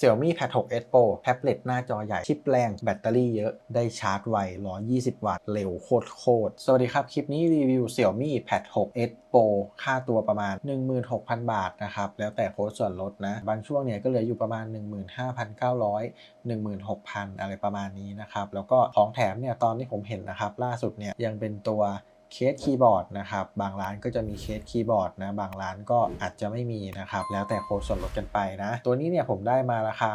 Xiaomi Pad 6s Pro แท็บเล็ตหน้าจอใหญ่ ชิปแรง แบตเตอรี่เยอะ ได้ชาร์จไว 120 วัตต์ เร็วโคตรโคตร สวัสดีครับ คลิปนี้รีวิว Xiaomi Pad 6s Pro ค่าตัวประมาณ 16,000 บาทนะครับ แล้วแต่โค้ดส่วนลดนะ บางช่วงเนี่ยก็เหลืออยู่ประมาณ 15,900 16,000 อะไรประมาณนี้นะครับ แล้วก็ของแถมเนี่ยตอนที่ผมเห็นนะครับ ล่าสุดเนี่ยยังเป็นตัว เคสคีย์บอร์ดนะครับ บางร้านก็จะมีเคสคีย์บอร์ดนะ บางร้านก็อาจจะไม่มีนะครับ แล้วแต่โค้ดส่วนลดกันไปนะ ตัวนี้เนี่ยผมได้มาราคา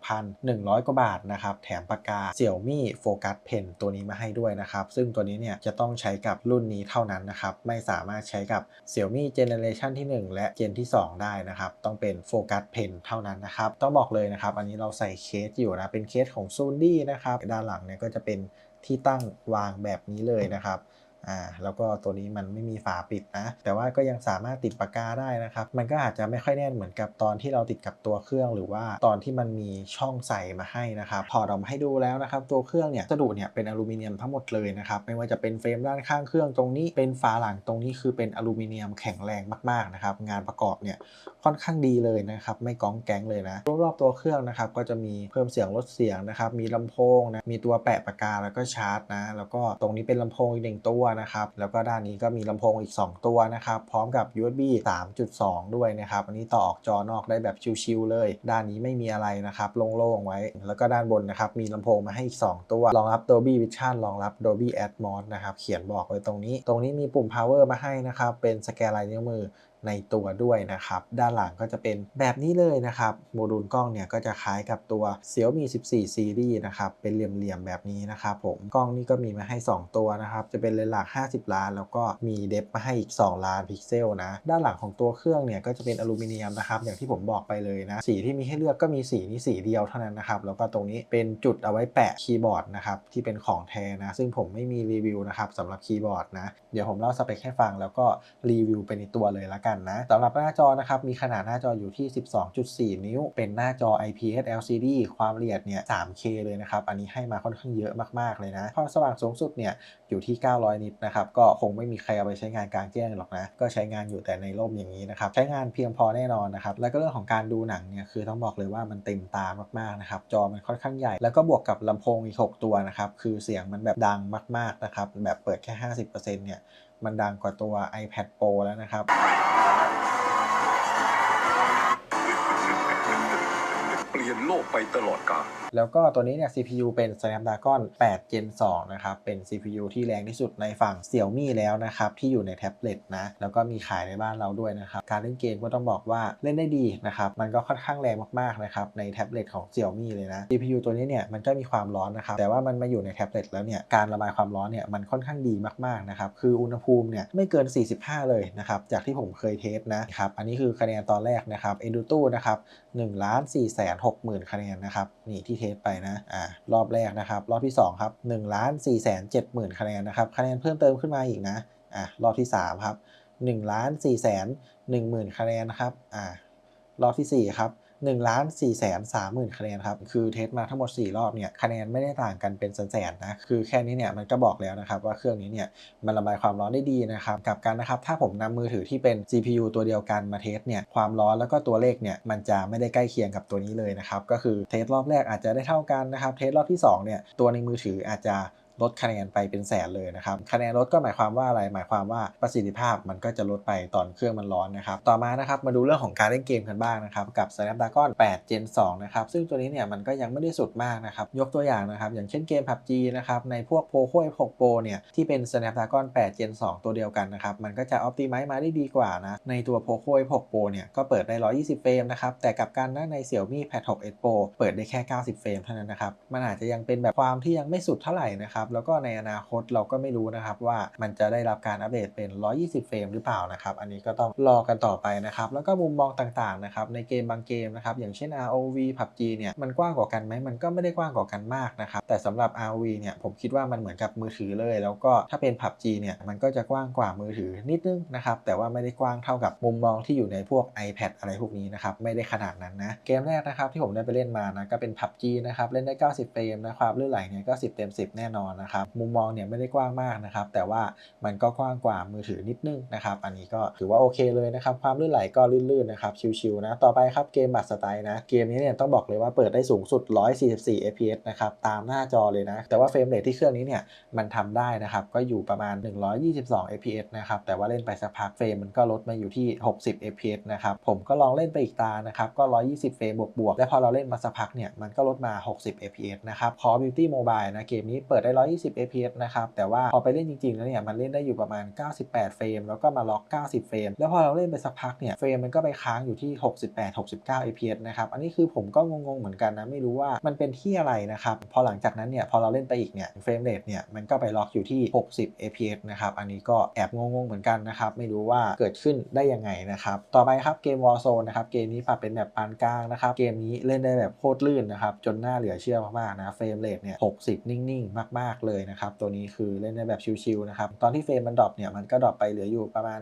16,100 กว่าบาทนะครับ แถมปากกา Xiaomi Focus Pen ตัวนี้มาให้ด้วยนะครับ ซึ่งตัวนี้เนี่ยจะต้องใช้กับรุ่นนี้เท่านั้นนะครับ ไม่สามารถใช้กับ Xiaomi Generation ที่ 1 และ Gen ที่ 2 ได้นะครับ ต้องเป็น Focus Pen เท่านั้นนะครับ ต้องบอกเลยนะครับ อันนี้เราใส่เคสอยู่นะ เป็นเคสของ s o n y นะครับ ด้านหลังเนี่ยก็จะเป็นที่ตั้งวางแบบนี้เลยนะครับ อ่าแล้วก็ตัวนี้มันไม่มีฝาปิดนะ แต่ว่าก็ยังสามารถติดปากกาได้นะครับ มันก็อาจจะไม่ค่อยแน่นเหมือนกับตอนที่เราติดกับตัวเครื่องหรือว่าตอนที่มันมีช่องใส่มาให้นะครับ พอเรามาให้ดูแล้วนะครับ ตัวเครื่องเนี่ยวัสดุเนี่ยเป็นอลูมิเนียมทั้งหมดเลยนะครับ ไม่ว่าจะเป็นเฟรมด้านข้างเครื่องตรงนี้ เป็นฝาหลังตรงนี้คือเป็นอลูมิเนียมแข็งแรงมากๆนะครับ งานประกอบเนี่ยค่อนข้างดีเลยนะครับ ไม่ก้องแก๊งเลยนะ รอบๆตัวเครื่องนะครับ ก็จะมีเพิ่มเสียงลดเสียงนะครับ มีลำโพงนะ มีตัวแปะปากกาแล้วก็ชาร์จนะ แล้วก็ตรงนี้เป็นลำโพงอีกหนึ่งตัวนะครับ แล้วก็ด้านนี้ก็มีลำโพงอีก 2 ตัวนะครับ พร้อมกับ USB 3.2 ด้วยนะครับ อันนี้ต่อออกจอนอกได้แบบชิวๆเลย ด้านนี้ไม่มีอะไรนะครับ โล่งๆไว้ แล้วก็ด้านบนนะครับ มีลำโพงมาให้อีก 2 ตัว รองรับ Dolby Vision รองรับ Dolby Atmos นะครับ เขียนบอกไว้ตรงนี้ ตรงนี้มีปุ่ม power มาให้นะครับ เป็นสแกนลายนิ้วมือ ในตัวด้วยนะครับ ด้านหลังก็จะเป็นแบบนี้เลยนะครับ โมดูลกล้องเนี่ยก็จะคล้ายกับตัว Xiaomi 14 Series นะครับ เป็นเหลี่ยมๆแบบนี้นะครับผม กล้องนี่ก็มีมาให้ 2 ตัวนะครับ จะเป็นเลนส์หลัก 50 ล้าน แล้วก็มีเดฟมาให้อีก 2 ล้านพิกเซลนะ ด้านหลังของตัวเครื่องเนี่ยก็จะเป็นอลูมิเนียมนะครับ อย่างที่ผมบอกไปเลยนะ สีที่มีให้เลือกก็มีสีนี้สีเดียวเท่านั้นนะครับ แล้วก็ตรงนี้เป็นจุดเอาไว้แปะคีย์บอร์ดนะครับที่เป็นของแท้นะ ซึ่งผมไม่มีรีวิวนะครับสำหรับคีย์บอร์ดนะ เดี๋ยวผมเล่าสเปคให้ฟังแล้วก็รีวิวไปในตัวเลยละกันนะสำหรับหน้าจอนะครับมีขนาดหน้าจออยู่ที่ 12.4 นิ้ว เป็นหน้าจอ IPS LCD ความละเอียดเนี่ย 3K เลยนะครับ อันนี้ให้มาค่อนข้างเยอะมากๆเลยนะความสว่างสูงสุดเนี่ยอยู่ที่ 900 นิตนะครับ ก็คงไม่มีใครเอาไปใช้งานกลางแจ้งหรอกนะ ก็ใช้งานอยู่แต่ในร่มอย่างนี้นะครับ ใช้งานเพียงพอแน่นอนนะครับ แล้วก็เรื่องของการดูหนังเนี่ยคือต้องบอกเลยว่ามันเต็มตามากๆนะครับ จอมันค่อนข้างใหญ่ แล้วก็บวกกับลำโพงอีก 6 ตัวนะครับ คือเสียงมันแบบดังมากๆนะครับ แบบเปิดแค่ 50%เนี่ย มันดังกว่าตัว iPad Pro แล้วนะครับ เปลี่ยนโลกไปตลอดกาลแล้วก็ตัวนี้เนี่ย CPU เป็น Snapdragon 8 Gen 2 นะครับ เป็น CPU ที่แรงที่สุดในฝั่ง Xiaomi แล้วนะครับ ที่อยู่ในแท็บเล็ตนะ แล้วก็มีขายในบ้านเราด้วยนะครับ การเล่นเกมก็ต้องบอกว่าเล่นได้ดีนะครับ มันก็ค่อนข้างแรงมากๆนะครับ ในแท็บเล็ตของ Xiaomi เลยนะ CPU ตัวนี้เนี่ย มันก็มีความร้อนนะครับ แต่ว่ามันมาอยู่ในแท็บเล็ตแล้วเนี่ย การระบายความร้อนเนี่ย มันค่อนข้างดีมากๆนะครับ คืออุณหภูมิเนี่ยไม่เกิน 45 เลยนะครับ จากที่ผมเคยเทสนะครับ อันนี้คือคะแนนตอนแรกนะครับ Endutu นะครับ1ล้าน4แสน6หมื่นคะแนนนะครับ นี่ที่เทสไปนะอ่ารอบแรกนะครับ รอบที่ 2 ครับ1ล้านสี่แสน7หมื่นคะแนนนะครับคะแนนเพิ่มเติมขึ้นมาอีกนะอ่ารอบที่ 3 ครับ1ล้านสี่แสนหนึ่งหมื่นคะแนนนะครับอ่ารอบที่ 4 ครับ1 ล้าน4แสน3หมื่นคะแนนครับ คือเทสมาทั้งหมด 4 รอบเนี่ยคะแนนไม่ได้ต่างกันเป็นแสนๆนะคือแค่นี้เนี่ยมันก็บอกแล้วนะครับว่าเครื่องนี้เนี่ยมันระบายความร้อนได้ดีนะครับกับกันนะครับถ้าผมนำมือถือที่เป็น CPU ตัวเดียวกันมาเทสเนี่ยความร้อนแล้วก็ตัวเลขเนี่ยมันจะไม่ได้ใกล้เคียงกับตัวนี้เลยนะครับก็คือเทสรอบแรกอาจจะได้เท่ากันนะครับเทสรอบที่2เนี่ยตัวในมือถืออาจจะ ลดคะแนนไปเป็นแสนเลยนะครับคะแนนลดก็หมายความว่าอะไรหมายความว่าประสิทธิภาพมันก็จะลดไปตอนเครื่องมันร้อนนะครับต่อมานะครับมาดูเรื่องของการเล่นเกมกันบ้างนะครับกับ Snapdragon 8 Gen 2นะครับซึ่งตัวนี้เนี่ยมันก็ยังไม่ได้สุดมากนะครับยกตัวอย่างนะครับอย่างเช่นเกม PUBG นะครับในพวก Poco F6 Pro เนี่ยที่เป็น Snapdragon 8 Gen 2 ตัวเดียวกันนะครับมันก็จะ Optimize มาได้ดีกว่านะในตัว Poco F6 Pro เนี่ยก็เปิดได้ 120 เฟรมนะครับแต่กับการนะใน Xiaomi Pad 6s Pro เปิดได้แค่ 90 เฟรมเท่านั้นนะครับมันอาจจะยังเป็นแบบความที่ยังไม่สุดเท่าไหร่นะครับแล้วก็ในอนาคตเราก็ไม่รู้นะครับว่ามันจะได้รับการอัปเดตเป็น 120 เฟรมหรือเปล่านะครับ อันนี้ก็ต้องรอกันต่อไปนะครับ แล้วก็มุมมองต่างๆนะครับในเกมบางเกมนะครับอย่างเช่น ROV PUBG เนี่ยมันกว้างกว่ากันไหมมันก็ไม่ได้กว้างกว่ากันมากนะครับแต่สำหรับ ROV เนี่ยผมคิดว่ามันเหมือนกับมือถือเลย แล้วก็ถ้าเป็น PUBG เนี่ยมันก็จะกว้างกว่ามือถือนิดนึงนะครับแต่ว่าไม่ได้กว้างเท่ากับมุมมองที่อยู่ในพวก iPad อะไรพวกนี้นะครับไม่ได้ขนาดนั้นนะเกมแรกนะครับที่ผมได้ไปเล่นมานะก็เป็น PUBG นะครับเล่นได้ 90 เฟรมนะความลื่นไหลเนี่ยก็10 เต็ม 10 แน่นอนนะครับมุมมองเนี่ยไม่ได้กว้างมากนะครับแต่ว่ามันก็กว้างกว่ามือถือนิดนึงนะครับอันนี้ก็ถือว่าโอเคเลยนะครับความลื่นไหลก็ลื่นๆนะครับชิวๆนะต่อไปครับเกมบัตรสไตล์นะเกมนี้เนี่ยต้องบอกเลยว่าเปิดได้สูงสุด 144 fps นะครับตามหน้าจอเลยนะแต่ว่าเฟรมเรทที่เครื่องนี้เนี่ยมันทำได้นะครับก็อยู่ประมาณ 122 fps นะครับแต่ว่าเล่นไปสักพักเฟรมมันก็ลดมาอยู่ที่ 60 fps นะครับผมก็ลองเล่นไปอีกตานะครับก็ 120 เฟรมบวกๆและพอเราเล่นมาสักพักเนี่ยมันก็ลดมา 60 fps นะครับ Call of Duty Mobile นะเกมนี้เปิดได้120 fps นะครับแต่ว่าพอไปเล่นจริงๆแล้วเนี่ยมันเล่นได้อยู่ประมาณ 98 เฟรม แล้วก็มาล็อก 90 เฟรม แล้วพอเราเล่นไปสักพักเนี่ยเฟรมมันก็ไปค้างอยู่ที่ 68 69 fps นะครับอันนี้คือผมก็งงๆเหมือนกันนะไม่รู้ว่ามันเป็นที่อะไรนะครับพอหลังจากนั้นเนี่ยพอเราเล่นไปอีกเนี่ยเฟรมเรทเนี่ยมันก็ไปล็อกอยู่ที่ 60 fps นะครับอันนี้ก็แอบงงๆเหมือนกันนะครับไม่รู้ว่าเกิดขึ้นได้ยังไงนะครับต่อไปครับเกม Warzone นะครับเกมนี้ปรับเป็นแบบปานกลางนะครับเกมนี้เล่นได้แบบโคตรลื่นนะครับจนน่าเหลือเชื่อมากๆนะเฟรมเรทเนี่ย60 นิ่งๆ มากเลยนะครับ ตัวนี้คือเล่นได้แบบชิลๆนะครับ ตอนที่เฟรมมันดรอปเนี่ยมันก็ดรอปไปเหลืออยู่ประมาณ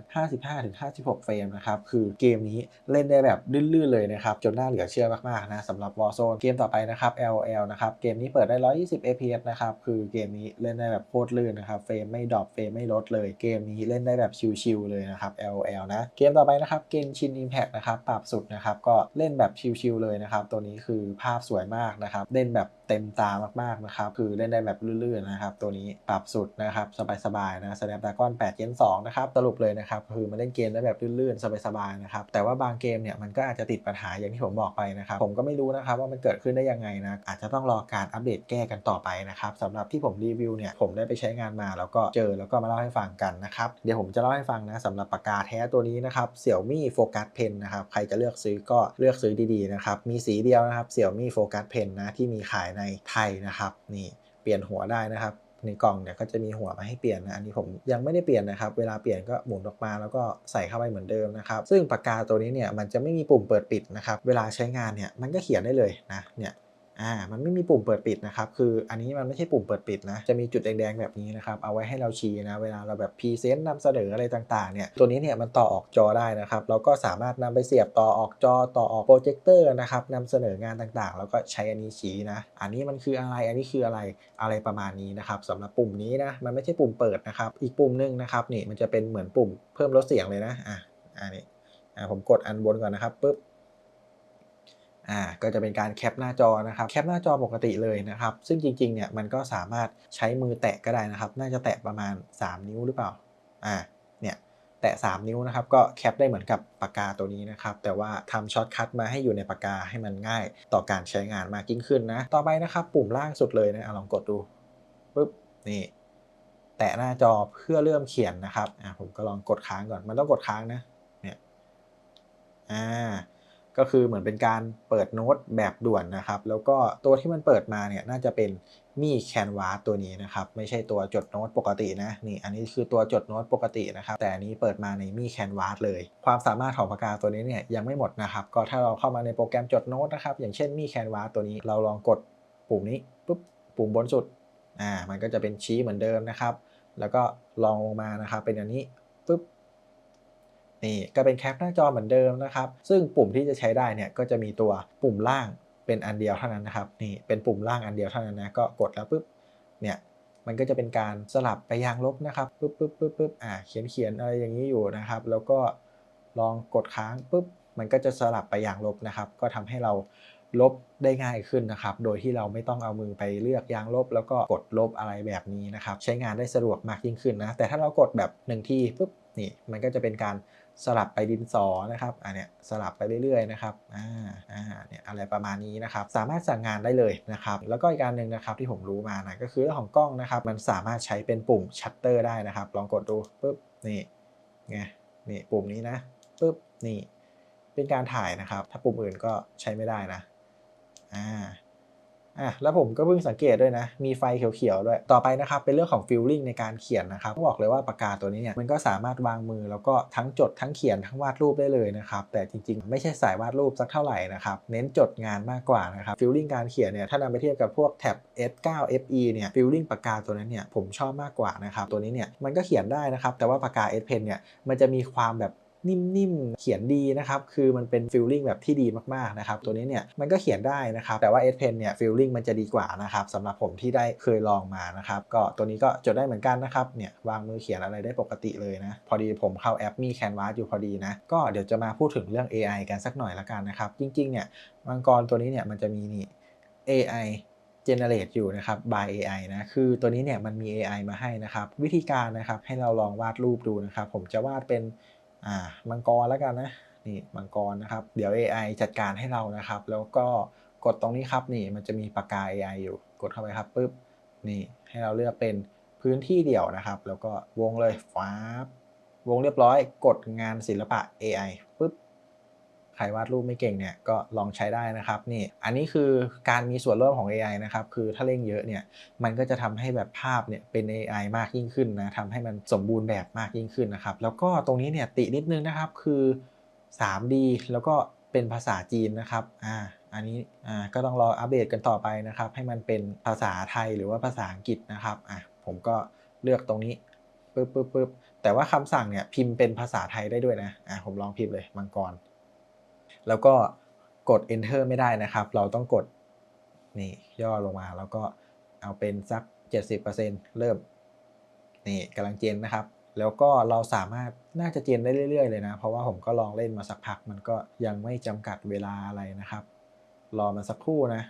55-56 เฟรมนะครับ คือเกมนี้เล่นได้แบบลื่นๆเลยนะครับ จนน่าเหลือเชื่อมากๆนะสำหรับ Warzone เกมต่อไปนะครับ LOL นะครับ เกมนี้เปิดได้ 120 fps นะครับ คือเกมนี้เล่นได้แบบโคตรลื่นนะครับ เฟรมไม่ดรอป เฟรมไม่ลดเลย เกมนี้เล่นได้แบบชิลๆเลยนะครับ LOL นะ เกมต่อไปนะครับ เกมชิน Impact นะครับ ปรับสุดนะครับ ก็เล่นแบบชิลๆเลยนะครับ ตัวนี้คือภาพสวยมากนะครับ เล่นแบบเต็มตามากๆนะครับ คือเล่นได้แบบลื่นๆนะครับ ตัวนี้ปรับสุดนะครับ สบายๆนะ Snapdragon 8 Gen 2นะครับ สรุปเลยนะครับ คือมันเล่นเกมได้แบบลื่นๆ สบายๆนะครับ แต่ว่าบางเกมเนี่ยมันก็อาจจะติดปัญหาอย่างที่ผมบอกไปนะครับ ผมก็ไม่รู้นะครับว่ามันเกิดขึ้นได้ยังไงนะ อาจจะต้องรอการอัปเดตแก้กันต่อไปนะครับสำหรับที่ผมรีวิวเนี่ย ผมได้ไปใช้งานมาแล้วก็เจอแล้วก็มาเล่าให้ฟังกันนะครับ เดี๋ยวผมจะเล่าให้ฟังนะสำหรับปากกาแท้ตัวนี้นะครับ Xiaomi Focus Pen นะครับ ใครจะเลือกซื้อก็เลือกซื้อดีๆนะครับ มีสีเดียวนะครับ Xiaomi Focus Pen นะที่มีขายในไทยนะครับนี่เปลี่ยนหัวได้นะครับ ในกล่องเนี่ยก็จะมีหัวมาให้เปลี่ยนนะอันนี้ผมยังไม่ได้เปลี่ยนนะครับ เวลาเปลี่ยนก็หมุนออกมาแล้วก็ใส่เข้าไปเหมือนเดิมนะครับ ซึ่งปากกาตัวนี้เนี่ยมันจะไม่มีปุ่มเปิดปิดนะครับ เวลาใช้งานเนี่ยมันก็เขียนได้เลยนะเนี่ย อ่ามันไม่มีปุ่มเปิดปิดนะครับคืออันนี้มันไม่ใช่ปุ่มเปิดปิดนะจะมีจุดแดงๆแบบนี้นะครับเอาไว้ให้เราชี้นะเวลาเราแบบพรีเซนต์นำเสนออะไรต่างๆเนี่ยตัวนี้เนี่ยมันต่อออกจอได้นะครับเราก็สามารถนำไปเสียบต่อออกจอต่อออกโปรเจคเตอร์นะครับนำเสนองานต่างๆ แล้วก็ใช้อันนี้ชี้นะอันนี้มันคืออะไรอันนี้คืออะไรอะไรประมาณนี้นะครับสำหรับปุ่มนี้นะมันไม่ใช่ปุ่มเปิดนะครับอีกปุ่มหนึงนะครับนี่มันจะเป็นเหมือนปุ่มเพิ่มลดเสียงเลยนะอะอ่านี่อ่าผมกดอันบนก่อนนะครับปึ๊บ อ่าก็จะเป็นการแคปหน้าจอนะครับแคปหน้าจอปกติเลยนะครับ ซึ่งจริงๆเนี่ยมันก็สามารถใช้มือแตะก็ได้นะครับ น่าจะแตะประมาณ 3 นิ้วหรือเปล่าอ่าเนี่ยแตะ 3 นิ้วนะครับ ก็แคปได้เหมือนกับปากกาตัวนี้นะครับ แต่ว่าทำช็อตคัทมาให้อยู่ในปากกาให้มันง่าย ต่อการใช้งานมากยิ่งขึ้นนะ ต่อไปนะครับ ปุ่มล่างสุดเลยนะอะลองกดดูปึ๊บนี่แตะหน้าจอเพื่อเริ่มเขียนนะครับอ่าผมก็ลองกดค้างก่อนมันต้องกดค้างนะเนี่ยอ่า ก็คือเหมือนเป็นการเปิดโน้ตแบบด่วนนะครับ แล้วก็ตัวที่มันเปิดมาเนี่ยน่าจะเป็นมีแคนวาสตัวนี้นะครับ ไม่ใช่ตัวจดโน้ตปกตินะนี่อันนี้คือตัวจดโน้ตปกตินะครับ แต่นนี้เปิดมาในมีแคนวาสเลย ความสามารถของปากกาตัวนี้เนี่ยยังไม่หมดนะครับ ก็ถ้าเราเข้ามาในโปรแกรมจดโน้ตนะครับ อย่างเช่นมีแคนวาสตัวนี้เราลองกดปุ่มนี้ปุ๊บปุ่มบนสุดอ่ามันก็จะเป็นชี้เหมือนเดิมนะครับ แล้วก็ลองลงมานะครับ เป็นอันนี้ปุ๊บ นี่ก็เป็นแคปหน้าจอเหมือนเดิมนะครับ ซึ่งปุ่มที่จะใช้ได้เนี่ยก็จะมีตัวปุ่มล่างเป็นอันเดียวเท่านั้นนะครับนี่เป็นปุ่มล่างอันเดียวเท่านั้นนะก็กดแล้วปุ๊บเนี่ยมันก็จะเป็นการสลับไปยางลบนะครับปุ๊บปุ๊บปุ๊บปุ๊บอ่าเขียนเขียนอะไรอย่างนี้อยู่นะครับ แล้วก็ลองกดค้างปุ๊บมันก็จะสลับไปยางลบนะครับ ก็ทำให้เราลบได้ง่ายขึ้นนะครับ โดยที่เราไม่ต้องเอามือไปเลือกยางลบ แล้วก็กดลบอะไรแบบนี้นะครับ ใช้งานได้สะดวกมากยิ่งขึ้นนะ แต่ถ้าเรากดแบบหนึ่งทีปุ๊บนี่มันก็จะเป็นการ สลับไปดินสอนะครับอ่าเนี่ยสลับไปเรื่อยๆนะครับอ่าอ่าเนี่ยอะไรประมาณนี้นะครับสามารถสั่งงานได้เลยนะครับแล้วก็อีกการหนึ่งนะครับที่ผมรู้มานะก็คือเรื่องของกล้องนะครับมันสามารถใช้เป็นปุ่มชัตเตอร์ได้นะครับ ลองกดดูปุ๊บนี่ไงนี่ปุ่มนี้นะปุ๊บนี่เป็นการถ่ายนะครับ ถ้าปุ่มอื่นก็ใช้ไม่ได้นะอ่า อะแล้วผมก็เพิ่งสังเกตด้วยนะ มีไฟเขียวๆด้วย ต่อไปนะครับ เป็นเรื่องของฟิลลิ่งในการเขียนนะครับต้องบอกเลยว่าปากกาตัวนี้เนี่ยมันก็สามารถวางมือแล้วก็ทั้งจดทั้งเขียนทั้งวาดรูปได้เลยนะครับ แต่จริงๆ ไม่ใช่สายวาดรูปสักเท่าไหร่นะครับ เน้นจดงานมากกว่านะครับฟิลลิ่งการเขียนเนี่ยถ้านำไปเทียบกับพวกแท็บ S9 FE เนี่ยฟิลลิ่งปากกาตัวนั้นเนี่ยผมชอบมากกว่านะครับตัวนี้เนี่ยมันก็เขียนได้นะครับแต่ว่าปากกา S Pen เนี่ยมันจะมีความแบบ นิ่มๆ เขียนดีนะครับ คือมันเป็นฟิลลิ่งแบบที่ดีมากๆนะครับ ตัวนี้เนี่ยมันก็เขียนได้นะครับ แต่ว่า S Pen เนี่ยฟิลลิ่งมันจะดีกว่านะครับสำหรับผมที่ได้เคยลองมานะครับ ก็ตัวนี้ก็จดได้เหมือนกันนะครับ เนี่ยวางมือเขียนอะไรได้ปกติเลยนะ พอดีผมเข้าแอปมี Canvas อยู่พอดีนะ ก็เดี๋ยวจะมาพูดถึงเรื่อง AI กันสักหน่อยละกันนะครับ จริงๆ เนี่ยมังกรตัวนี้เนี่ยมันจะมีนี่ AI generate อยู่นะครับ by AI นะ คือตัวนี้เนี่ยมันมี AI มาให้นะครับ วิธีการนะครับให้เราลองวาดรูปดูนะครับ ผมจะวาดเป็น อ่ามังกรแล้วกันนะนี่มังกรนะครับ เดี๋ยว AI จัดการให้เรานะครับ แล้วก็กดตรงนี้ครับนี่มันจะมีปากกา AI อยู่ กดเข้าไปครับปุ๊บนี่ให้เราเลือกเป็นพื้นที่เดี่ยวนะครับ แล้วก็วงเลยฟ้าบวงเรียบร้อย กดงานศิลปะ AI ใครวาดรูปไม่เก่งเนี่ยก็ลองใช้ได้นะครับนี่อันนี้คือการมีส่วนร่วมของ AI นะครับคือถ้าเร่งเยอะเนี่ยมันก็จะทำให้แบบภาพเนี่ยเป็น AI มากยิ่งขึ้นนะทำให้มันสมบูรณ์แบบมากยิ่งขึ้นนะครับแล้วก็ตรงนี้เนี่ยตินิดนึงนะครับคือ 3D แล้วก็เป็นภาษาจีนนะครับอ่าอันนี้อ่าก็ต้องรออัปเดตกันต่อไปนะครับให้มันเป็นภาษาไทยหรือว่าภาษาอังกฤษนะครับอะผมก็เลือกตรงนี้ปึ๊บปึ๊บปึ๊บแต่ว่าคำสั่งเนี่ยพิมพ์เป็นภาษาไทยได้ด้วยนะอะผมลองพิมพ์เลยมังกร แล้วก็กด enter ไม่ได้นะครับ เราต้องกดนี่ย่อลงมาแล้วก็เอาเป็นสัก 70%เริ่มนี่กำลังเจนนะครับ แล้วก็เราสามารถน่าจะเจนได้เรื่อย ๆ เลยนะ เพราะว่าผมก็ลองเล่นมาสักพัก มันก็ยังไม่จำกัดเวลาอะไรนะครับ รอมาสักครู่นะ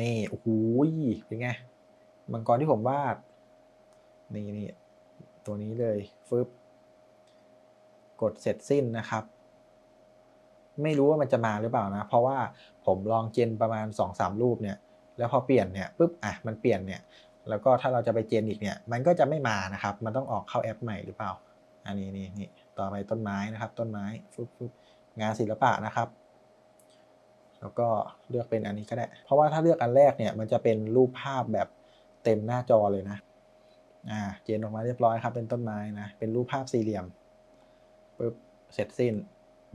นี่โอ้โหเป็นไงมังกรที่ผมวาด นี่นี่ตัวนี้เลยฟึบกดเสร็จสิ้นนะครับ ไม่รู้ว่ามันจะมาหรือเปล่านะ เพราะว่าผมลองเจนประมาณ 2-3รูปเนี่ยแล้วพอเปลี่ยนเนี่ยปุ๊บอะมันเปลี่ยนเนี่ยแล้วก็ถ้าเราจะไปเจนอีกเนี่ยมันก็จะไม่มานะครับ มันต้องออกเข้าแอปใหม่หรือเปล่า อันนี้นี่นี่ต่อไปต้นไม้นะครับ ต้นไม้ฟึบฟึบงานศิลปะนะครับ แล้วก็เลือกเป็นอันนี้ก็ได้ เพราะว่าถ้าเลือกอันแรกเนี่ยมันจะเป็นรูปภาพแบบเต็มหน้าจอเลยนะอ่าเจนออกมาเรียบร้อยครับ เป็นต้นไม้นะเป็นรูปภาพสี่เหลี่ยมปุ๊บเสร็จสิ้น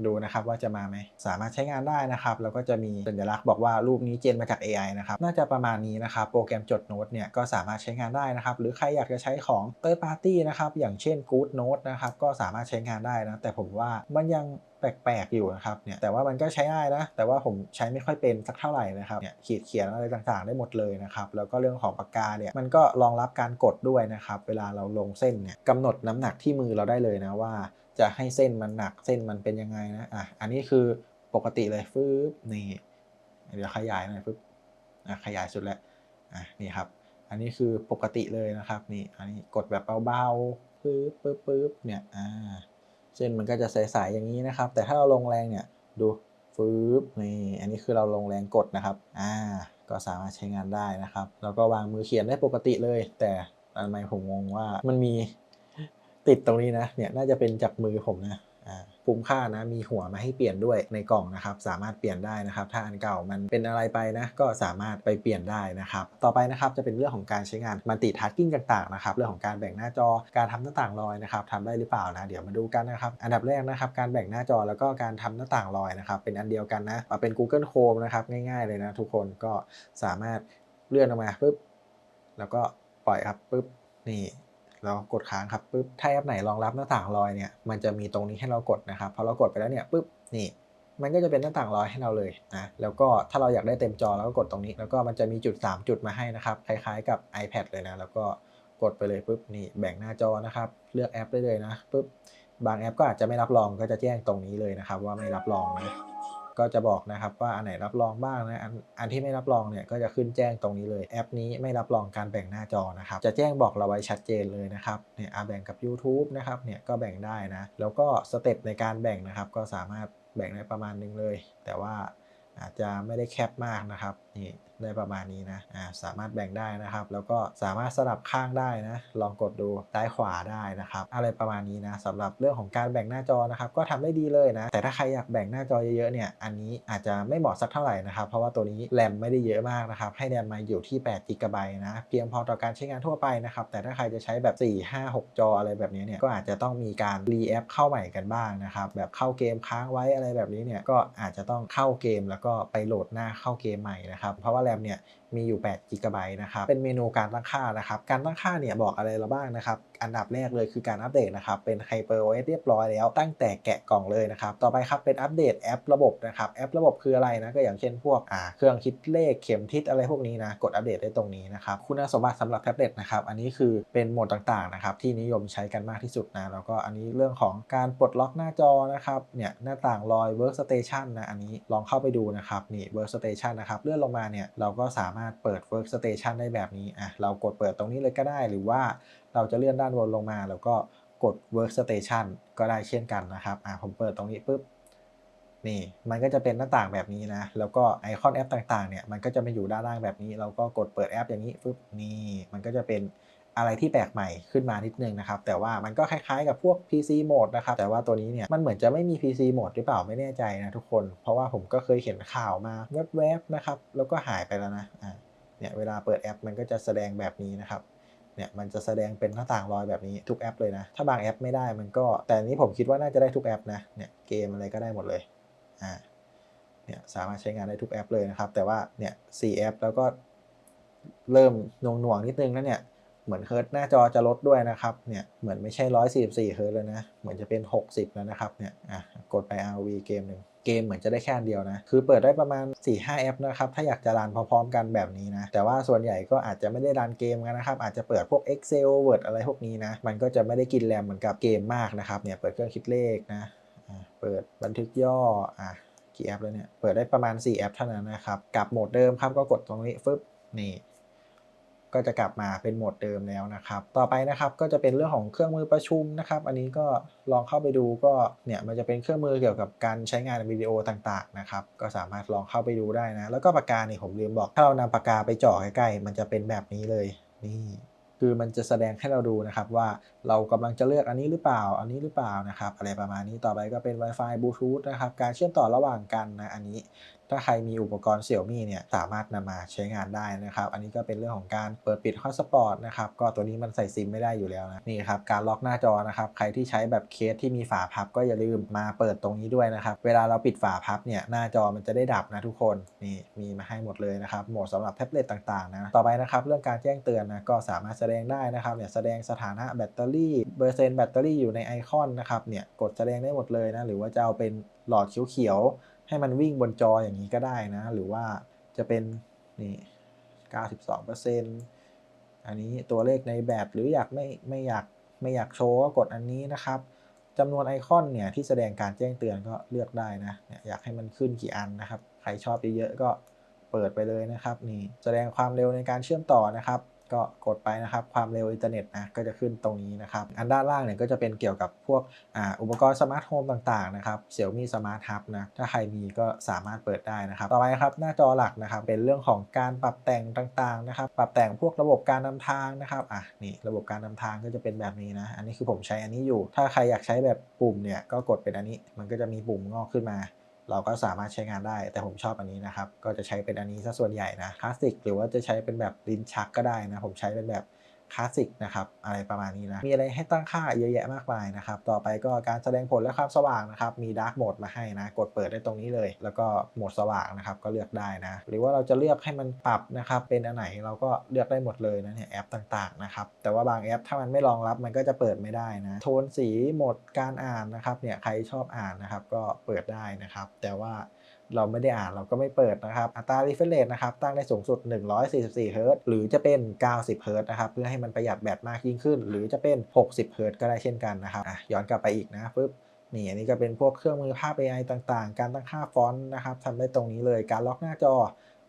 ดูนะครับว่าจะมาไหม สามารถใช้งานได้นะครับ แล้วก็จะมีสัญลักษณ์บอกว่ารูปนี้เจนมาจาก AI นะครับ น่าจะประมาณนี้นะครับ โปรแกรมจดโน้ตเนี่ยก็สามารถใช้งานได้นะครับ หรือใครอยากจะใช้ของ third party นะครับ อย่างเช่น Good Note นะครับ ก็สามารถใช้งานได้นะ แต่ผมว่ามันยังแปลกๆอยู่นะครับเนี่ยแต่ว่ามันก็ใช้ได้นะ แต่ว่าผมใช้ไม่ค่อยเป็นสักเท่าไหร่นะครับเนี่ยขีดเขียนอะไรต่างๆ ได้หมดเลยนะครับแล้วก็เรื่องของปากกาเนี่ยมันก็รองรับการกดด้วยนะครับเวลาเราลงเส้นเนี่ยกำหนดน้ำหนักที่มือเราได้เลยนะว่า จะให้เส้นมันหนักเส้นมันเป็นยังไงนะอะอันนี้คือปกติเลยฟึบนี่เดี๋ยวขยายหน่อยฟึบอะขยายสุดแล้วอะนี่ครับ อันนี้คือปกติเลยนะครับนี่อันนี้กดแบบเบาๆปึ๊บปึ๊บปึ๊บเนี่ยอ่าเส้นมันก็จะใสๆอย่างนี้นะครับ แต่ถ้าเราลงแรงเนี่ยดูฟืบนี่อันนี้คือเราลงแรงกดนะครับอ่าก็สามารถใช้งานได้นะครับ แล้วก็วางมือเขียนได้ปกติเลย แต่ทำไมผมงงว่ามันมี ติดตรงนี้นะเนี่ยน่าจะเป็นจากมือผมนะอ่าคุ้มค่านะมีหัวมาให้เปลี่ยนด้วยในกล่องนะครับ สามารถเปลี่ยนได้นะครับ ถ้าอันเก่ามันเป็นอะไรไปนะ ก็สามารถไปเปลี่ยนได้นะครับ ต่อไปนะครับจะเป็นเรื่องของการใช้งานมัลติทัสกิ้งต่างๆนะครับเรื่องของการแบ่งหน้าจอการทำหน้าต่างลอยนะครับทำได้หรือเปล่านะเดี๋ยวมาดูกันนะครับ อันดับแรกนะครับ การแบ่งหน้าจอแล้วก็การทำหน้าต่างลอยนะครับ เป็นอันเดียวกันนะเอาเป็น Google Chrome นะครับง่ายๆเลยนะทุกคนก็สามารถเลื่อนออกมาปุ๊บแล้วก็ปล่อยครับปุ๊บนี่ เรากดค้างครับปุ๊บถ้าแอปไหนรองรับหน้าต่างลอยเนี่ยมันจะมีตรงนี้ให้เรากดนะครับพอเรากดไปแล้วเนี่ยปุ๊บนี่มันก็จะเป็นหน้าต่างลอยให้เราเลยนะแล้วก็ถ้าเราอยากได้เต็มจอเราก็กดตรงนี้ แล้วก็มันจะมีจุด 3 จุดมาให้นะครับคล้ายๆกับ iPad เลยนะแล้วก็กดไปเลยปุ๊บนี่แบ่งหน้าจอนะครับเลือกแอปได้เลยนะปุ๊บบางแอปก็อาจจะไม่รับรองก็จะแจ้งตรงนี้เลยนะครับว่าไม่รับรองนะ ก็จะบอกนะครับว่าอันไหนรับรองบ้างนะอันอันที่ไม่รับรองเนี่ยก็จะขึ้นแจ้งตรงนี้เลยแอปนี้ไม่รับรองการแบ่งหน้าจอนะครับจะแจ้งบอกเราไว้ชัดเจนเลยนะครับเนี่ยอะแบ่งกับ YouTube นะครับเนี่ยก็แบ่งได้นะแล้วก็สเต็ปในการแบ่งนะครับก็สามารถแบ่งได้ประมาณนึงเลย แต่ว่าอาจจะไม่ได้แคบมากนะครับ นี่ได้ประมาณนี้นะอ่าสามารถแบ่งได้นะครับ แล้วก็สามารถสลับข้างได้นะลองกดดูซ้ายขวาได้นะครับ อะไรประมาณนี้นะสำหรับเรื่องของการแบ่งหน้าจอนะครับ ก็ทำได้ดีเลยนะ แต่ถ้าใครอยากแบ่งหน้าจอเยอะๆเนี่ยอันนี้อาจจะไม่เหมาะสักเท่าไหร่นะครับ เพราะว่าตัวนี้แรมไม่ได้เยอะมากนะครับ ให้แรมมาอยู่ที่8 g b นะเพียงพอต่อการใช้งานทั่วไปนะครับ แต่ถ้าใครจะใช้แบบ 4 5 6 จออะไรแบบนี้เนี่ยก็อาจจะต้องมีการรีแอปเข้าใหม่กันบ้างนะครับแบบเข้าเกมค้างไว้อะไรแบบนี้เนี่ยก็อาจจะต้องเข้าเกมแล้วก็ไปโหลดหน้าเข้าเกมใหม่นะครับนะครับ เพราะว่าแรมเนี่ยมีอยู่8 g b นะครับ เป็นเมนูการตั้งค่านะครับ การตั้งค่าเนี่ยบอกอะไรเราบ้างนะครับ อันดับแรกเลยคือการอัปเดตนะครับ เป็น HyperOS เรียบร้อยแล้ว ตั้งแต่แกะกล่องเลยนะครับ ต่อไปครับเป็นอัปเดตแอประบบนะครับ แอประบบคืออะไรนะ ก็อย่างเช่นพวกอ่าเครื่องคิดเลขเข็มทิศอะไรพวกนี้นะ กดอัปเดตได้ตรงนี้นะครับ คุณสมบัติสำหรับแท็บเล็ตนะครับ อันนี้คือเป็นโหมดต่างๆนะครับที่นิยมใช้กันมากที่สุดนะ แล้วก็อันนี้เรื่องของการปลดล็อกหน้าจอนะครับ เนี่ยหน้าต่างรอย Workstation นะ อันนี้ลองเข้าไปดูนะครับ นี่ Workstation นะครับ เลื่อนลงมาเนี่ยเราก็สามารถเปิด Workstation ได้แบบนี้อะเรากดเปิดตรงนี้เลยก็ได้ หรือว่าเราจะเลื่อนด้านบนลงมา แล้วก็กด Workstation ก็ได้เช่นกันนะครับอะผมเปิดตรงนี้ปุ๊บนี่มันก็จะเป็นหน้าต่างแบบนี้นะ แล้วก็ไอคอนแอปต่างๆเนี่ยมันก็จะมาอยู่ด้านล่างแบบนี้ เราก็กดเปิดแอปอย่างนี้ปุ๊บนี่มันก็จะเป็น อะไรที่แปลกใหม่ขึ้นมานิดนึงนะครับ แต่ว่ามันก็คล้ายๆกับพวก PC โหมดนะครับ แต่ว่าตัวนี้เนี่ยมันเหมือนจะไม่มี PC โหมดหรือเปล่าไม่แน่ใจนะทุกคน เพราะว่าผมก็เคยเห็นข่าวมาแวบๆนะครับ แล้วก็หายไปแล้วนะอ่าเนี่ยเวลาเปิดแอปมันก็จะแสดงแบบนี้นะครับเนี่ยมันจะแสดงเป็นหน้าต่างรอยแบบนี้ทุกแอปเลยนะ ถ้าบางแอปไม่ได้มันก็ แต่นี้ผมคิดว่าน่าจะได้ทุกแอปนะ เนี่ยเกมอะไรก็ได้หมดเลย อ่า เนี่ยสามารถใช้งานได้ทุกแอปเลยนะครับ แต่ว่าเนี่ย4แอปแล้วก็เริ่มหน่วงๆนิดนึงนะเนี่ย เหมือนเฮิร์ตหน้าจอจะลดด้วยนะครับเนี่ยเหมือนไม่ใช่ 144เฮิร์ตแล้วนะ เหมือนจะเป็น 60 แล้วนะครับเนี่ยอะกดไป RV เกมหนึ่งเกมเหมือนจะได้แค่เดียวนะ คือเปิดได้ประมาณ 4-5แอปนะครับ ถ้าอยากจะรันพร้อมๆกันแบบนี้นะ แต่ว่าส่วนใหญ่ก็อาจจะไม่ได้รันเกมกันนะครับ อาจจะเปิดพวก Excel Word อะไรพวกนี้นะ มันก็จะไม่ได้กินแรมเหมือนกับเกมมากนะครับ เนี่ยเปิดเครื่องคิดเลขนะะเปิดบันทึกย่อ อะกี่แอปแล้วเนี่ย เปิดได้ประมาณ 4 แอปเท่านั้นนะครับ กลับโหมดเดิมครับ ก็กดตรงนี้ฟึบนี่ ก็จะกลับมาเป็นโหมดเดิมแล้วนะครับ ต่อไปนะครับก็จะเป็นเรื่องของเครื่องมือประชุมนะครับ อันนี้ก็ลองเข้าไปดูก็เนี่ยมันจะเป็นเครื่องมือเกี่ยวกับการใช้งานวิดีโอต่างๆนะครับก็สามารถลองเข้าไปดูได้นะ แล้วก็ปากกาเนี่ยผมลืมบอก ถ้าเรานำปากกาไปเจ่อใกล้ๆ มันจะเป็นแบบนี้เลยนี่คือมันจะแสดงให้เราดูนะครับว่าเรากำลังจะเลือกอันนี้หรือเปล่า อันนี้หรือเปล่านะครับอะไรประมาณนี้ต่อไปก็เป็น Wi-Fi Bluetooth นะครับการเชื่อมต่อระหว่างกันนะอันนี้ ถ้าใครมีอุปกรณ์ Xiaomi เนี่ยสามารถนำมาใช้งานได้นะครับ อันนี้ก็เป็นเรื่องของการเปิดปิด Hotspot นะครับ ก็ตัวนี้มันใส่ซิมไม่ได้อยู่แล้วนะ นี่ครับ การล็อกหน้าจอนะครับ ใครที่ใช้แบบเคสที่มีฝาพับก็อย่าลืมมาเปิดตรงนี้ด้วยนะครับ เวลาเราปิดฝาพับเนี่ยหน้าจอมันจะได้ดับนะทุกคน นี่มีมาให้หมดเลยนะครับ โหมดสำหรับแท็บเล็ตต่างๆนะ ต่อไปนะครับเรื่องการแจ้งเตือนนะก็สามารถแสดงได้นะครับเนี่ยแสดงสถานะแบตเตอรี่เปอร์เซ็นต์แบตเตอรี่อยู่ในไอคอนนะครับเนี่ยกดแสดงได้หมดเลยนะหรือว่าจะเอาเป็นหลอดเขียวๆ ให้มันวิ่งบนจออย่างนี้ก็ได้นะ หรือว่าจะเป็นนี่92%อันนี้ตัวเลขในแบตหรืออยากไม่ไม่อยากไม่อยากโชว์ก็กดอันนี้นะครับจำนวนไอคอนเนี่ยที่แสดงการแจ้งเตือนก็เลือกได้นะอยากให้มันขึ้นกี่อันนะครับ ใครชอบเยอะๆก็เปิดไปเลยนะครับนี่แสดงความเร็วในการเชื่อมต่อนะครับ ก็กดไปนะครับความเร็วอินเทอร์เน็ตนะก็จะขึ้นตรงนี้นะครับ อันด้านล่างเนี่ยก็จะเป็นเกี่ยวกับพวกอ่าอุปกรณ์สมาร์ทโฮมต่างๆนะครับ Xiaomi Smart Hub นะถ้าใครมีก็สามารถเปิดได้นะครับ ต่อไปครับหน้าจอหลักนะครับเป็นเรื่องของการปรับแต่งต่างๆนะครับปรับแต่งพวกระบบการนำทางนะครับอะนี่ระบบการนำทางก็จะเป็นแบบนี้นะอันนี้คือผมใช้อันนี้อยู่ ถ้าใครอยากใช้แบบปุ่มเนี่ยก็กดเป็นอันนี้มันก็จะมีปุ่มงอกขึ้นมา เราก็สามารถใช้งานได้ แต่ผมชอบอันนี้นะครับ ก็จะใช้เป็นอันนี้ซะส่วนใหญ่นะคลาสสิกหรือว่าจะใช้เป็นแบบลิ้นชักก็ได้นะ ผมใช้เป็นแบบ คลาสสิกนะครับอะไรประมาณนี้นะมีอะไรให้ตั้งค่าเยอะแยะมากมายนะครับต่อไปก็การแสดงผลและความสว่างนะครับมีดาร์กโหมดมาให้นะกดเปิดได้ตรงนี้เลย แล้วก็โหมดสว่างนะครับก็เลือกได้นะหรือว่าเราจะเลือกให้มันปรับนะครับเป็นอันไหนเราก็เลือกได้หมดเลยนะเนี่ยแอปต่างๆนะครับแต่ว่าบางแอปถ้ามันไม่รองรับมันก็จะเปิดไม่ได้นะโทนสีโหมดการอ่านนะครับเนี่ยใครชอบอ่านนะครับก็เปิดได้นะครับแต่ว่า เราไม่ได้อ่านเราก็ไม่เปิดนะครับ อัตรา refresh rate นะครับตั้งได้สูงสุด 144เฮิรตหรือจะเป็น 90เฮิรตนะครับเพื่อให้มันประหยัดแบตมากยิ่งขึ้น หรือจะเป็น 60เฮิรตก็ได้เช่นกันนะครับย้อนกลับไปอีกนะปึ๊บนี่อันนี้ก็เป็นพวกเครื่องมือภาพ AI ต่างๆ การตั้งค่าฟอนต์นะครับทำได้ตรงนี้เลยการล็อกหน้าจอ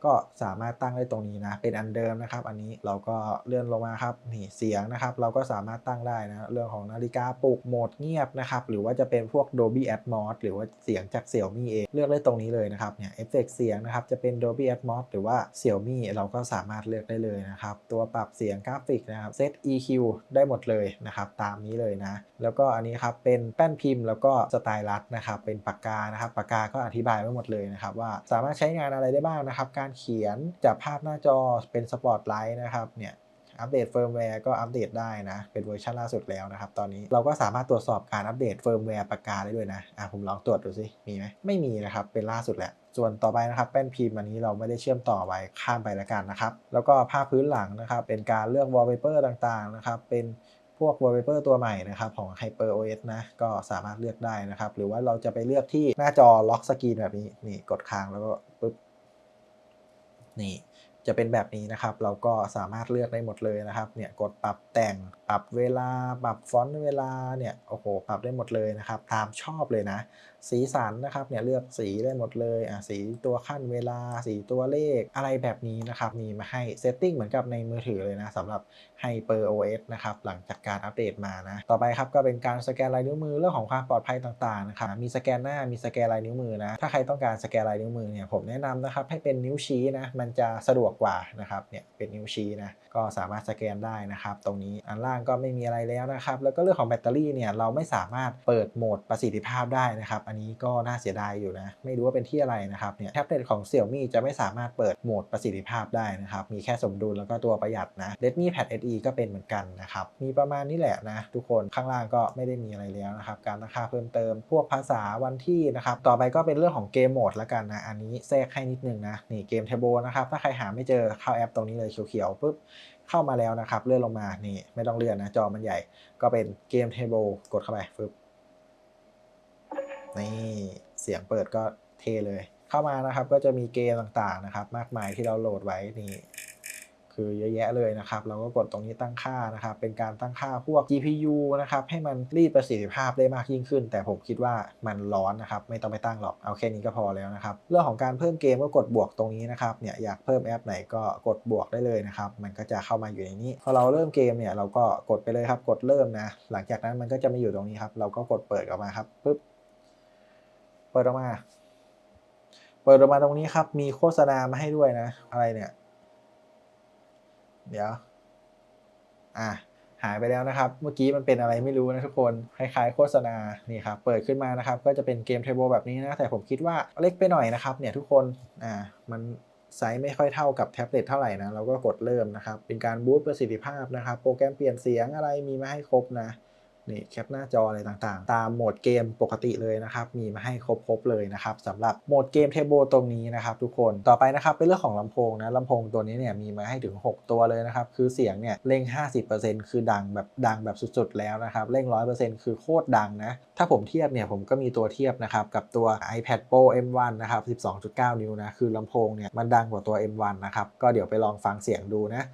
ก็สามารถตั้งได้ตรงนี้นะเป็นอันเดิมนะครับ อันนี้เราก็เลื่อนลงมาครับนี่เสียงนะครับ เราก็สามารถตั้งได้นะเรื่องของนาฬิกาปลุกโหมดเงียบนะครับหรือว่าจะเป็นพวก Dolby Atmos หรือว่าเสียงจาก Xiaomi เองเลือกได้ตรงนี้เลยนะครับเนี่ยเอฟเฟกเสียงนะครับจะเป็น Dolby Atmos หรือว่า Xiaomi เราก็สามารถเลือกได้เลยนะครับตัวปรับเสียงกราฟิกนะครับ Set EQ ได้หมดเลยนะครับตามนี้เลยนะแล้วก็อันนี้ครับเป็นแป้นพิมพ์แล้วก็สไตลัสนะครับเป็นปากกานะครับปากกาก็อธิบายไว้หมดเลยนะครับว่าสามารถใช้งานอะไรได้บ้างนะครับการเขียนจับภาพหน้าจอเป็นสปอตไลท์นะครับเนี่ยอัปเดตเฟิร์มแวร์ก็อัปเดตได้นะ เป็นเวอร์ชันล่าสุดแล้วนะครับ ตอนนี้เราก็สามารถตรวจสอบการอัปเดตเฟิร์มแวร์ปากกาได้ด้วยนะ อะผมลองตรวจดูสิ มีไหม ไม่มีนะครับ เป็นล่าสุดแหละ ส่วนต่อไปนะครับแป้นพิมพ์อันนี้เราไม่ได้เชื่อมต่อไว้ข้ามไปแล้วกันนะครับ แล้วก็ภาพพื้นหลังนะครับ เป็นการเลือก wallpaper ต่างๆนะครับ เป็นพวก wallpaper ตัวใหม่นะครับของ Hyper OS นะ ก็สามารถเลือกได้นะครับ หรือว่าเราจะไปเลือกที่หน้าจอล็อกสกรีนแบบนี้ นี่กดค้างแล้วก็ปึ๊บ นี่จะเป็นแบบนี้นะครับ เราก็สามารถเลือกได้หมดเลยนะครับเนี่ยกดปรับแต่งปรับเวลาปรับฟอนต์เวลาเนี่ยโอ้โหปรับได้หมดเลยนะครับ ตามชอบเลยนะ สีสันนะครับเนี่ยเลือกสีได้หมดเลยอะสีตัวขั้นเวลา สีตัวเลขอะไรแบบนี้นะครับ มีมาให้เซตติ้งเหมือนกับในมือถือเลยนะสำหรับ Hyper OS นะครับหลังจากการอัปเดตมานะ ต่อไปครับก็เป็นการสแกนลายนิ้วมือเรื่องของความปลอดภัยต่างๆนะครับมีสแกนหน้ามีสแกนลายนิ้วมือนะถ้าใครต้องการสแกนลายนิ้วมือเนี่ยผมแนะนำนะครับให้เป็นนิ้วชี้นะมันจะสะดวกกว่านะครับเนี่ยเป็นนิ้วชี้นะก็สามารถสแกนได้นะครับตรงนี้อันล่างก็ไม่มีอะไรแล้วนะครับ แล้วก็เรื่องของแบตเตอรี่เนี่ยเราไม่สามารถเปิดโหมดประสิทธิภาพได้นะครับ อันนี้ก็น่าเสียดายอยู่นะ ไม่รู้ว่าเป็นที่อะไรนะครับเนี่ยแท็บเล็ตของ Xiaomi จะไม่สามารถเปิดโหมดประสิทธิภาพได้นะครับ มีแค่สมดุลแล้วก็ตัวประหยัดนะ Redmi Pad SE ก็เป็นเหมือนกันนะครับ มีประมาณนี้แหละนะ ทุกคนข้างล่างก็ไม่ได้มีอะไรแล้วนะครับ การราคาเพิ่มเติม พวกภาษาวันที่นะครับ ต่อไปก็เป็นเรื่องของเกมโหมดละกันนะ อันนี้แทรกให้นิดนึงนะ นี่เกมเทเบิลนะครับ ถ้าใครหาไม่เจอเข้าแอปตรงนี้เลยเขียวๆปุ๊บ เข้ามาแล้วนะครับ เลื่อนลงมานี่ไม่ต้องเลื่อนนะ จอมันใหญ่ ก็เป็นเกมเทเบิลกดเข้าไปฟึบนี่เสียงเปิดก็เทเลย เข้ามานะครับก็จะมีเกมต่างๆนะครับ มากมายที่เราโหลดไว้นี่ คือเยอะแยะเลยนะครับ เราก็กดตรงนี้ตั้งค่านะครับ เป็นการตั้งค่าพวก GPU นะครับให้มันรีดประสิทธิภาพได้มากยิ่งขึ้น แต่ผมคิดว่ามันร้อนนะครับไม่ต้องไปตั้งหรอกเอาแค่นี้ก็พอแล้วนะครับเรื่องของการเพิ่มเกมก็กดบวกตรงนี้นะครับเนี่ยอยากเพิ่มแอปไหนก็กดบวกได้เลยนะครับมันก็จะเข้ามาอยู่ในนี้พอเราเริ่มเกมเนี่ยเราก็กดไปเลยครับกดเริ่มนะหลังจากนั้นมันก็จะมาอยู่ตรงนี้ครับเราก็กดเปิดออกมาครับปึ๊บเปิดออกมา เปิดออกมาตรงนี้ครับมีโฆษณามาให้ด้วยนะ อะไรเนี่ย เดี๋ยว อะหายไปแล้วนะครับ เมื่อกี้มันเป็นอะไรไม่รู้นะทุกคน คล้ายๆโฆษณา นี่ครับ เปิดขึ้นมานะครับ ก็จะเป็นเกมเทเบิลแบบนี้นะ แต่ผมคิดว่าเล็กไปหน่อยนะครับเนี่ยทุกคน อ่า มันไซส์ไม่ค่อยเท่ากับแท็บเล็ตเท่าไหร่นะ เราก็กดเริ่มนะครับ เป็นการบูตประสิทธิภาพนะครับ โปรแกรมเปลี่ยนเสียงอะไรมีมาให้ครบนะ นี่แคปหน้าจออะไรต่างๆ ตามโหมดเกมปกติเลยนะครับ มีมาให้ครบๆเลยนะครับสำหรับโหมดเกมเทเบิลตรงนี้นะครับทุกคนต่อไปนะครับเป็นเรื่องของลำโพงนะลำโพงตัวนี้เนี่ยมีมาให้ถึง 6 ตัวเลยนะครับ คือเสียงเนี่ยเร่ง 50%คือดังแบบดังแบบสุดๆแล้วนะครับเร่ง 100%คือโคตรดังนะ ถ้าผมเทียบเนี่ยผมก็มีตัวเทียบนะครับกับตัว iPad Pro M1 นะครับ 12.9 นิ้วนะคือลำโพงเนี่ยมันดังกว่าตัว M1 นะครับก็เดี๋ยวไปลองฟังเสียงดูนะ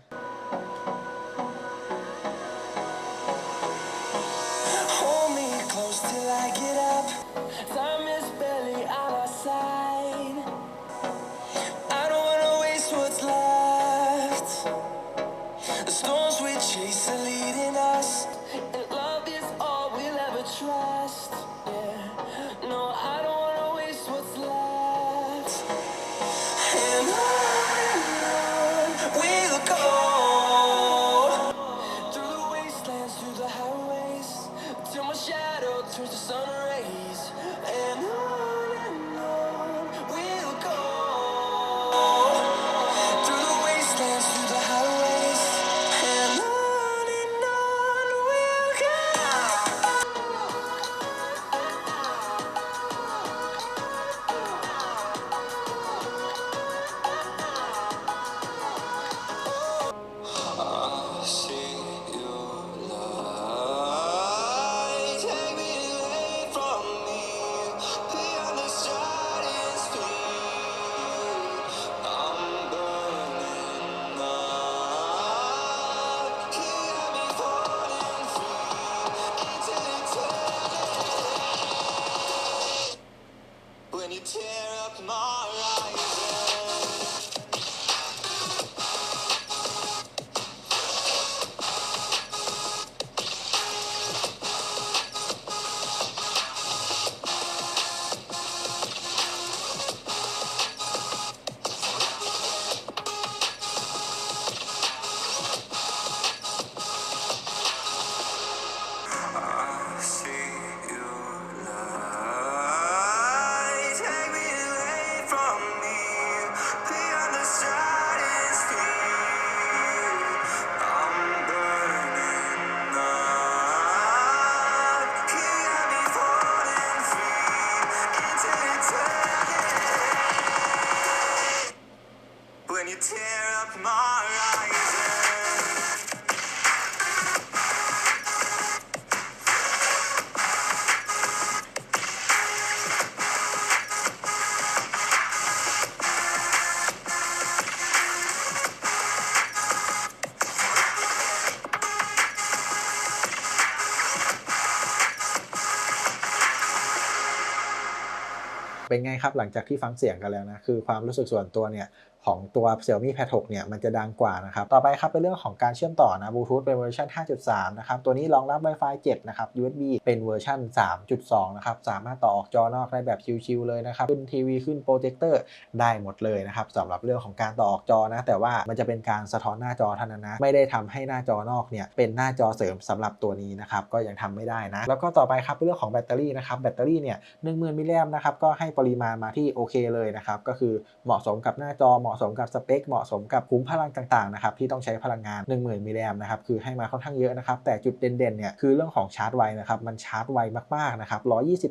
เป็นไงครับหลังจากที่ฟังเสียงกันแล้วนะคือความรู้สึกส่วนตัวเนี่ย ของตัว Xiaomi Pad 6เนี่ยมันจะดังกว่านะครับ ต่อไปครับเป็นเรื่องของการเชื่อมต่อนะ Bluetooth เป็นเวอร์ชัน5.3 นะครับ ตัวนี้รองรับ Wi-Fi 7 นะครับ USB เป็นเวอร์ชัน3.2 นะครับ สามารถต่อออกจอนอกได้แบบชิวๆเลยนะครับ ขึ้นทีวีขึ้นโปรเจคเตอร์ได้หมดเลยนะครับสำหรับเรื่องของการต่อออกจอนะ แต่ว่ามันจะเป็นการสะท้อนหน้าจอเท่านั้นนะ ไม่ได้ทำให้หน้าจอนอกเนี่ยเป็นหน้าจอเสริมสำหรับตัวนี้นะครับ ก็ยังทำไม่ได้นะ แล้วก็ต่อไปครับเป็นเรื่องของแบตเตอรี่นะครับ แบตเตอรี่เนี่ย10,000มิลลิแอมนะครับ ก็ให้ปริมาณมาที่โอเคเลยนะครับ ก็คือเหมาะสมกับหน้าจอเหมามาะสมกับสเปคเหมาะสมกับคุ้มพลังต่างๆนะครับที่ต้องใช้พลังงาน 10,000 มิลลิแอมนะครับคือให้มาค่อนข้างเยอะนะครับแต่จุดเด่นๆเนี่ยคือเรื่องของชาร์จไวนะครับมันชาร์จไวมากๆนะครับ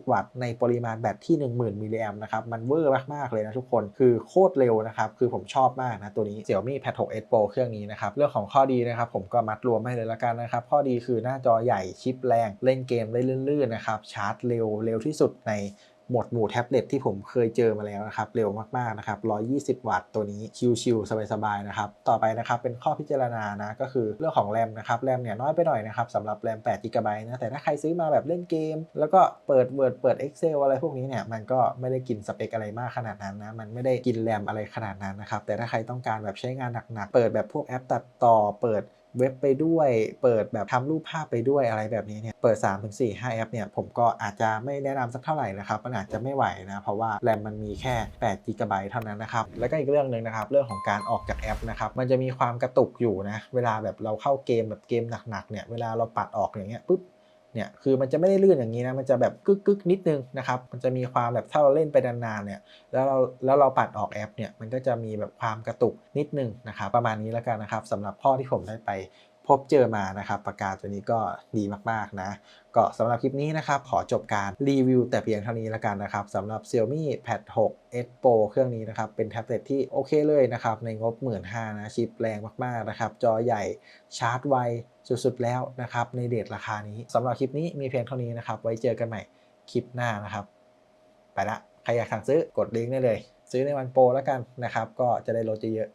120 วัตต์ในปริมาณแบตที่ 10,000 มิลลิแอมนะครับมันเวอร์มากๆเลยนะทุกคนคือโคตรเร็วนะครับคือผมชอบมากนะตัวนี้ Xiaomi Pad 6s Pro เครื่องนี้นะครับเรื่องของข้อดีนะครับผมก็มัดรวมให้เลยละกันนะครับข้อดีคือหน้าจอใหญ่ชิปแรงเล่นเกมได้ลื่นๆนะครับชาร์จเร็วเร็วที่สุดใน หมดหมู่แท็บเล็ตที่ผมเคยเจอมาแล้วนะครับ เร็วมากๆนะครับ 120 วัตต์ตัวนี้ชิวๆสบายๆนะครับ ต่อไปนะครับเป็นข้อพิจารณานะก็คือเรื่องของแรมนะครับแรมเนี่ยน้อยไปหน่อยนะครับสำหรับแรม8 g b นะแต่ถ้าใครซื้อมาแบบเล่นเกม แล้วก็เปิด Word เปิด Excel อะไรพวกนี้เนี่ยมันก็ไม่ได้กินสเปคอะไรมากขนาดนั้นนะมันไม่ได้กินแรมอะไรขนาดนั้นนะครับแต่ถ้าใครต้องการแบบใช้งานหนักๆเปิดแบบพวกแอปตัดต่อเปิด เว็บไปด้วย เปิดแบบทำรูปภาพไปด้วยอะไรแบบนี้เนี่ย เปิด 3 4 5 แอปเนี่ย ผมก็อาจจะไม่แนะนำสักเท่าไหร่นะครับ มันอาจจะไม่ไหวนะ เพราะว่าแรมมันมีแค่8 g b เท่านั้นนะครับ แล้วก็อีกเรื่องหนึ่งนะครับ เรื่องของการออกจากแอปนะครับ มันจะมีความกระตุกอยู่นะ เวลาแบบเราเข้าเกมแบบเกมหนักๆเนี่ย เวลาเราปัดออกอย่างเงี้ยปุ๊บ เนี่ยคือมันจะไม่ได้ลื่นอย่างนี้นะมันจะแบบกึกกึกนิดนึงนะครับมันจะมีความแบบถ้าเราเล่นไปนานๆเนี่ยแล้วเราแล้วเราปัดออกแอปเนี่ยมันก็จะมีแบบความกระตุกนิดนึงนะครับประมาณนี้แล้วกันนะครับสำหรับข้อที่ผมได้ไปพบเจอมานะครับปากกาตัวนี้ก็ดีมากๆนะ ก็สำหรับคลิปนี้นะครับ ขอจบการรีวิวแต่เพียงเท่านี้แล้วกันนะครับสำหรับ Xiaomi Pad 6 s Pro เครื่องนี้นะครับ เป็นแท็บเล็ตที่โอเคเลยนะครับ ในงบ 1 5ื่นนะชิปแรงมากๆนะครับ จอใหญ่ชาร์จไวสุดๆแล้วนะครับ ในเดทราคานี้สำหรับคลิปนี้มีเพียงเท่านี้นะครับ ไว้เจอกันใหม่คลิปหน้านะครับ ไปละใครอยากสั่งซื้อกดลิงก์ได้เลย ซื้อในวันโปรแล้วกันนะครับ ก็จะได้ลดเยอะ